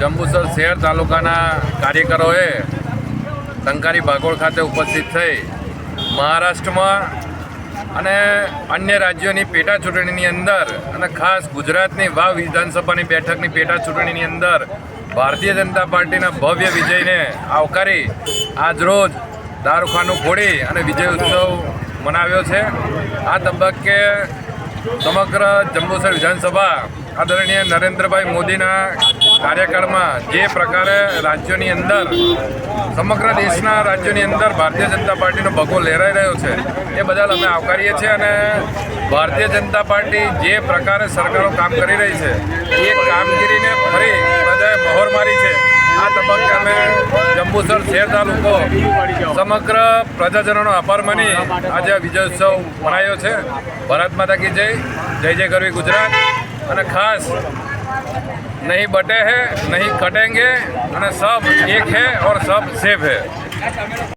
જંબુસર શહેર તાલુકાના કાર્યકરોએ ટંકારી ભાગોળ ખાતે ઉપસ્થિત થઈ મહારાષ્ટ્રમાં અને અન્ય રાજ્યોની પેટા ચૂંટણીની અંદર અને ખાસ ગુજરાતની વાવ વિધાનસભાની બેઠકની પેટા ચૂંટણીની અંદર ભારતીય જનતા પાર્ટીના ભવ્ય વિજયને આવકારી આજરોજ દારૂખાનું ખોડી અને વિજય ઉત્સવ મનાવ્યો છે. આ તબક્કે સમગ્ર જંબુસર વિધાનસભા આદરણીય નરેન્દ્રભાઈ મોદીના કાર્યકાળમાં જે પ્રકારે રાજ્યોની અંદર, સમગ્ર દેશના રાજ્યોની અંદર ભારતીય જનતા પાર્ટીનો ભગવો લહેરાઈ રહ્યો છે, એ બદલ અમે આવકારીએ છીએ અને ભારતીય જનતા પાર્ટી જે પ્રકારે સરકારો કામ કરી રહી છે, એ કામગીરીને ફરી પ્રજાએ મહોર મારી છે. આ તબક્કે અમે જંબુસર શહેર તાલુકો સમગ્ર પ્રજાજનોનો આભાર માની આજે આ વિજય ઉત્સવ મનાયો છે. ભારત માતા કી જય જય જય કરવી ગુજરાત. અને ખાસ નહીં બટે है નહીં કટેંગે અને સબ એક है ઓર સબ સેફ હે.